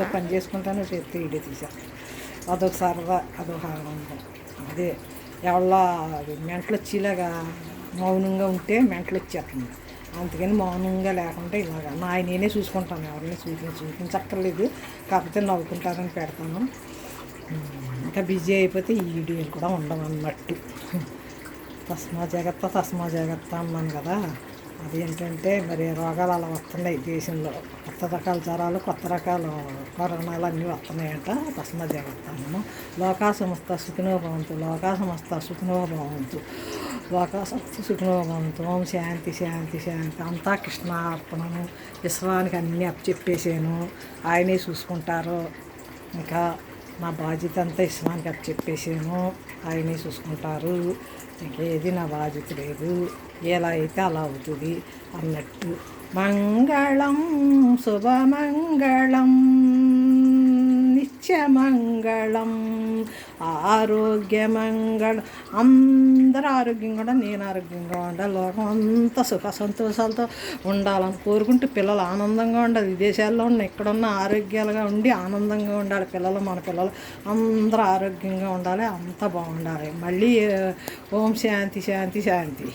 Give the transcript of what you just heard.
ఎంతో పని చేసుకుంటాను చేతితో ఈడే తీసేస్తాను అదొక సరదా అదొక ఆనందం అదే ఎవళ్ళ మెంటలు వచ్చేలాగా మౌనంగా ఉంటే మెంటలు వచ్చేస్తుంది అందుకని మౌనంగా లేకుండా ఇలాగ. నా నేనే చూసుకుంటాను ఎవరిని చూపించి చూపించక్కర్లేదు. కాకపోతే నవ్వుకుంటారని పెడతాను. ఇంకా బిజీ అయిపోతే ఈ వీడియోలు కూడా ఉండవు అన్నట్టు తస్మా జాగ్రత్త తస్మా జాగ్రత్త అన్నాను కదా. అదేంటంటే మరి రోగాలు అలా వస్తున్నాయి దేశంలో. కొత్త రకాల జ్వరాలు కొత్త రకాల కరోనాలు అన్నీ వస్తున్నాయంట. తస్మా జాగ్రత్త లోకా సంస్థ సుఖినో భవంతు. లోకా సంస్థ సుఖినో భవంతు. లోకా సంస్థ సుఖినో భవంతు. ఓం శాంతి శాంతి శాంతి. అంతా కృష్ణ అర్పణము విశ్వానికి అన్నీ అప్పచెప్పేసాను ఆయనే చూసుకుంటారు. ఇంకా నా బాధ్యత అంతా ఇస్మానికి అప్పు చెప్పేసాను ఆయనే చూసుకుంటారు. ఇంకేది నా బాధ్యత లేదు. ఎలా అయితే అలా అవుతుంది అన్నట్టు. మంగళం శుభమంగళం. నిత్యమంగళం ఆరోగ్యమంగళం అందరూ ఆరోగ్యంగా ఉండాలి నేను ఆరోగ్యంగా ఉండాలి లోకం అంతా సుఖ సంతోషాలతో ఉండాలని కోరుకుంటూ పిల్లలు ఆనందంగా ఉండాలి విదేశాల్లో ఉన్న ఇక్కడున్న ఆరోగ్యాలుగా ఉండి ఆనందంగా ఉండాలి పిల్లలు మన పిల్లలు అందరూ ఆరోగ్యంగా ఉండాలి అంతా బాగుండాలి మళ్ళీ ఓం శాంతి శాంతి శాంతి